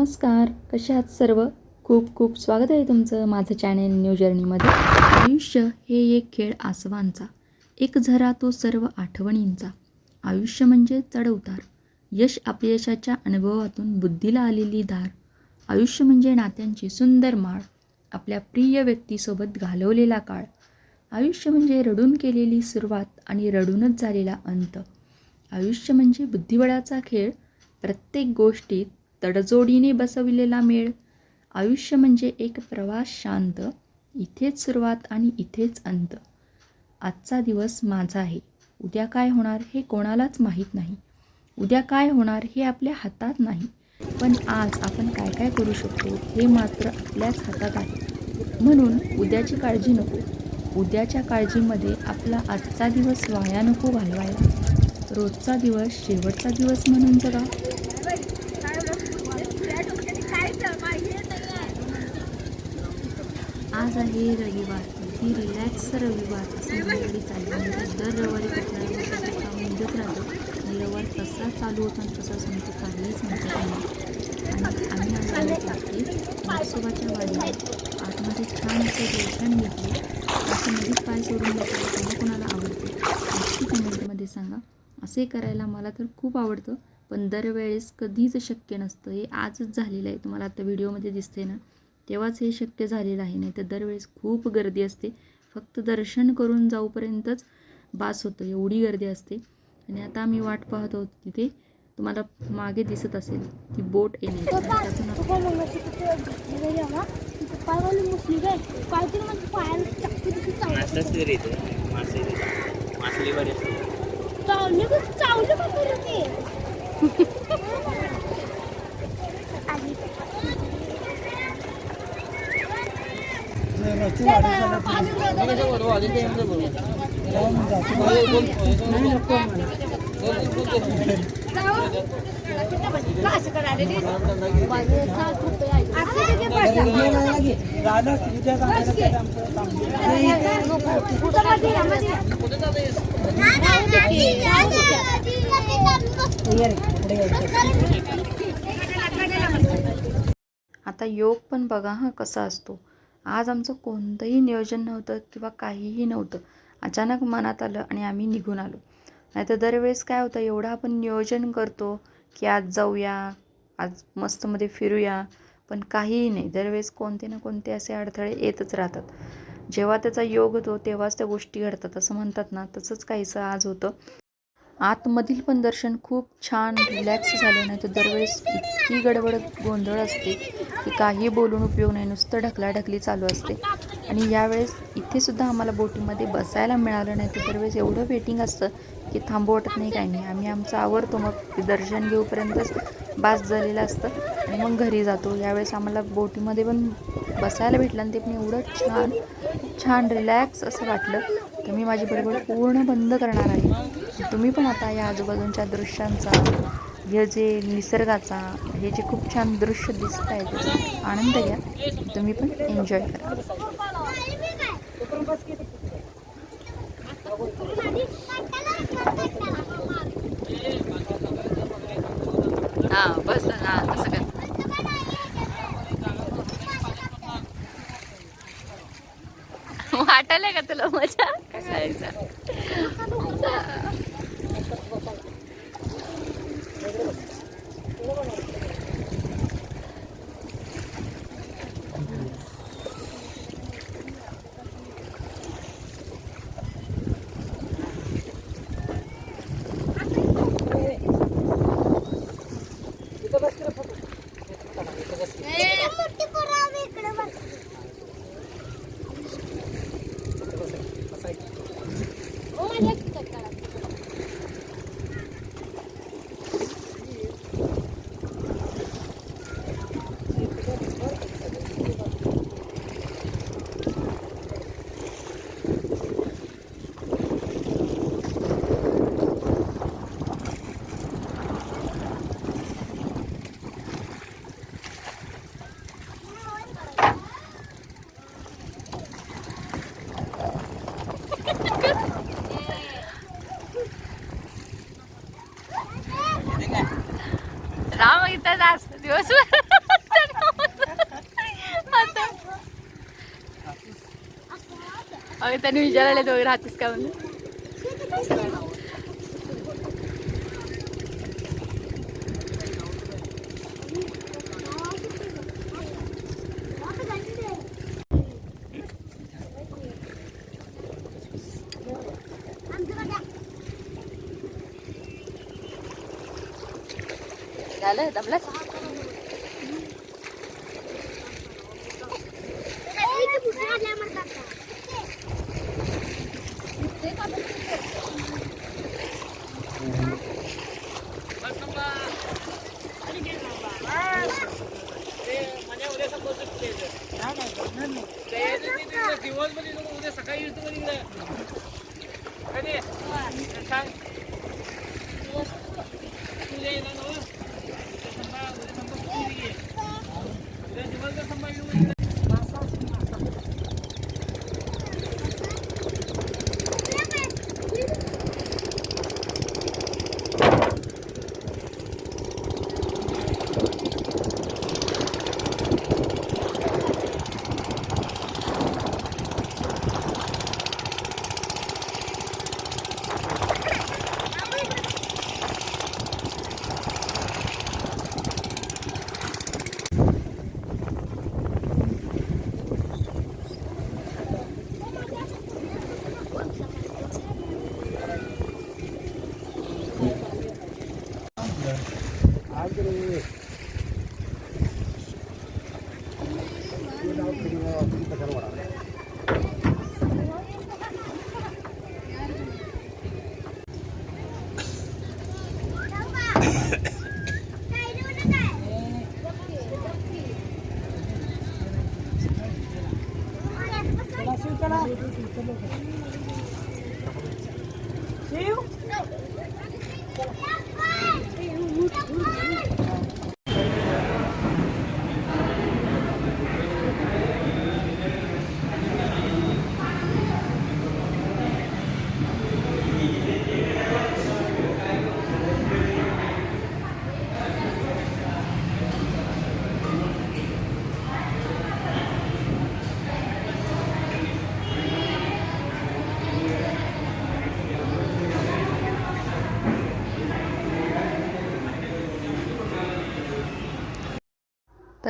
नमस्कार कसे आहात सर्व? खूप खूप स्वागत आहे तुमचं माझं चॅनेल न्यू जर्नीमध्ये आयुष्य हे एक खेळ आसवांचा एक झरा तो सर्व आठवणींचा. आयुष्य म्हणजे चढउतार यश अपयशाच्या अनुभवातून बुद्धीला आलेली धार. आयुष्य म्हणजे नात्यांची सुंदर माळ आपल्या प्रिय व्यक्तीसोबत घालवलेला काळ. आयुष्य म्हणजे रडून केलेली सुरुवात आणि रडूनच झालेला अंत. आयुष्य म्हणजे बुद्धिबळाचा खेळ. प्रत्येक गोष्टीत तडजोडीने बसविलेला मेळ. आयुष्य म्हणजे एक प्रवास शांत इथेच सुरुवात आणि इथेच अंत. आजचा दिवस माझा आहे. उद्या काय होणार हे कोणालाच माहीत नाही. उद्या काय होणार हे आपल्या हातात नाही. पण आज आपण काय काय करू शकतो हे मात्र आपल्याच हातात आहे. म्हणून उद्याची काळजी नको. उद्याच्या काळजीमध्ये आपला आजचा दिवस वाया नको घालवायला. रोजचा दिवस शेवटचा दिवस म्हणून जगा. माझा हे रविवार. ही रिलॅक्स रविवार. असं मंडळी चालली म्हणजे दर रविवारी कुठल्याही काम निघत राहतो. रविवार कसा चालू होता आणि कसा संपतो काहीही समजत नाही आणि आम्ही आज आलो लागते नरसोबाच्या वाडीला. आतमध्ये छान असं दर्शन घेतले. असं नदीत पाय सोडून बसले. त्यांना कोणाला आवडते? नक्की कमेंटमध्ये सांगा. असे करायला मला तर खूप आवडतं. पण दरवेळेस कधीच शक्य नसतं. हे आजच झालेलं आहे. तुम्हाला आता व्हिडिओमध्ये दिसते ना. तेव्हाच हे शक्य झालेलं आहे. नाही तर दरवेळेस खूप गर्दी असते. फक्त दर्शन करून जाऊपर्यंतच बास होतं. एवढी गर्दी असते. आणि आता आम्ही वाट पाहत आहोत तिथे तुम्हाला मागे दिसत असेल ती बोट येणे आता योग पण बघा हा कसा असतो. आज आमचं कोणतंही नियोजन नव्हतं किंवा काहीही नव्हतं. अचानक मनात आलं आणि आम्ही निघून आलो. नाहीतर दरवेळेस काय होतं एवढं आपण नियोजन करतो की आज जाऊया आज मस्तमध्ये फिरूया पण काहीही नाही. दरवेळेस कोणते ना कोणते असे अडथळे येतच राहतात. जेव्हा त्याचा योग होतो तेव्हाच त्या गोष्टी घडतात. असं म्हणतात ना तसंच काहीसं आज होतं. आतमधील पण दर्शन खूप छान रिलॅक्स झालं नाही तर दरवेळेस इतकी गडबड गोंधळ असते की काही बोलून उपयोग नाही नुसतं ढकलाढकली चालू असते. आणि यावेळेस इथेसुद्धा आम्हाला बोटीमध्ये बसायला मिळालं नाही तर दरवेळेस एवढं वेटिंग असतं की थांबू वाटत नाही काही नाही. आम्ही आमचं आवरतो मग ते दर्शन घेऊपर्यंतच बास झालेलं असतं आणि मग घरी जातो. यावेळेस आम्हाला बोटीमध्ये पण बसायला भेटलं आणि ते पण एवढं छान छान रिलॅक्स असं वाटलं. तर मी माझी बडबड पूर्ण बंद करणार आहे. तुम्ही पण आता या आजूबाजूंच्या दृश्यांचा हे जे निसर्गाचा हे जे खूप छान दृश्य दिसत आहे त्याचा आनंद घ्या. तुम्ही पण एन्जॉय करा. हां बस हां तसं कर. वाटायला का तुला मजा? करायचा अगं त्याने विचारायला तो राहतेस का म्हणून இருக்கிறது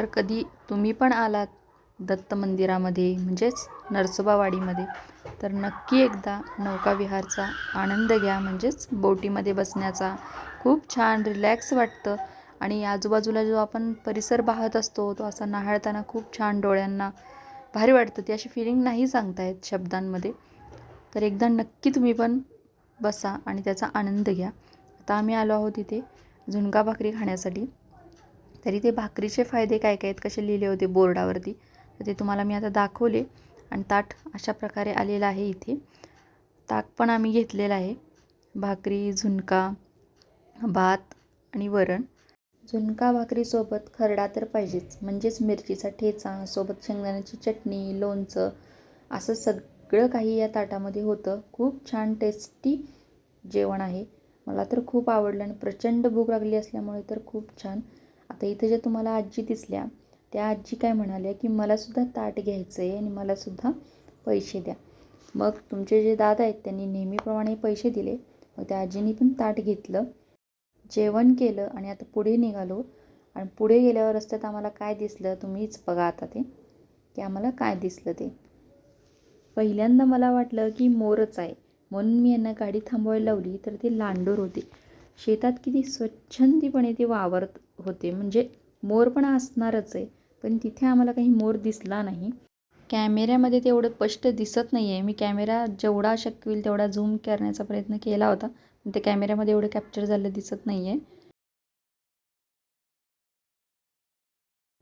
तर कधी तुम्ही पण आलात दत्त मंदिरामध्ये म्हणजेच नरसोबावाडीमध्ये तर नक्की एकदा नौकाविहारचा आनंद घ्या म्हणजेच बोटीमध्ये बसण्याचा. खूप छान रिलॅक्स वाटतं. आणि आजूबाजूला जो आपण परिसर पाहत असतो तो असा नाहाळताना खूप छान डोळ्यांना भारी वाटतं. ती अशी फिलिंग नाही सांगता येत शब्दांमध्ये. तर एकदा नक्की तुम्ही पण बसा आणि त्याचा आनंद घ्या. आता आम्ही आलो आहोत इथे झुणका भाकरी खाण्यासाठी. तरी ते भाकरीचे फायदे काय काय आहेत कसे लिहिले होते बोर्डावरती तर ते तुम्हाला मी आता दाखवले. आणि ताट अशा प्रकारे आलेलं आहे इथे. ताक पण आम्ही घेतलेलं आहे. भाकरी झुणका भात आणि वरण. झुणका भाकरीसोबत खरडा तर पाहिजेच. म्हणजेच मिरचीचा ठेचा सोबत शेंगदाण्याची चटणी लोणचं असं सगळं काही या ताटामध्ये होतं. खूप छान टेस्टी जेवण आहे. मला तर खूप आवडलं आणि प्रचंड भूक लागली असल्यामुळे तर खूप छान. तर इथं जे तुम्हाला आजी दिसल्या त्या आजी काय म्हणाल्या की मलासुद्धा ताट घ्यायचं आहे आणि मलासुद्धा पैसे द्या. मग तुमचे जे दादा आहेत त्यांनी नेहमीप्रमाणे पैसे दिले. मग त्या आजीनी पण ताट घेतलं जेवण केलं आणि आता पुढे निघालो. आणि पुढे गेल्यावर रस्त्यात आम्हाला काय दिसलं तुम्हीच बघा आता ते. की आम्हाला काय दिसलं ते. पहिल्यांदा मला वाटलं की मोरच आहे. म्हणून मी यांना गाडी थांबवायला लावली तर ते लांडोर होते. शेतात किती स्वच्छंदीपणे ते वावरत होते. म्हणजे मोर पण असणारच आहे पण तिथे आम्हाला काही मोर दिसला नाही. कॅमेऱ्यामध्ये तेवढं स्पष्ट दिसत नाही आहे मी कॅमेरा जेवढा शक्य होईल तेवढा झूम करण्याचा प्रयत्न केला होता पण ते कॅमेऱ्यामध्ये एवढं कॅप्चर झालं दिसत नाही आहे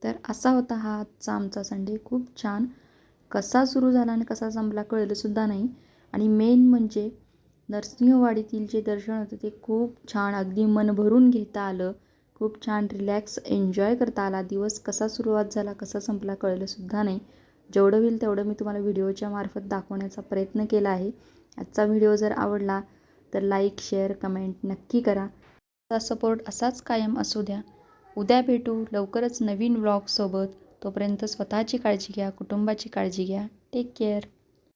तर असा होता हा आजचा आमचा संडे खूप छान कसा सुरू झाला आणि कसा संपला कळलंसुद्धा नाही. आणि मेन म्हणजे नरसिंहवाडीतील जे दर्शन होतं ते खूप छान अगदी मन भरून घेता आलं. खूप छान रिलॅक्स एन्जॉय करता आला. दिवस कसा सुरुवात झाला कसा संपला कळलंसुद्धा नाही. जेवढं होईल तेवढं मी तुम्हाला व्हिडिओच्या मार्फत दाखवण्याचा प्रयत्न केला आहे. आजचा व्हिडिओ जर आवडला तर लाईक शेअर कमेंट नक्की करा. चा सपोर्ट असाच कायम असू द्या. उद्या भेटू लवकरच नवीन व्लॉगसोबत तोपर्यंत स्वतःची काळजी घ्या कुटुंबाची काळजी घ्या. Take care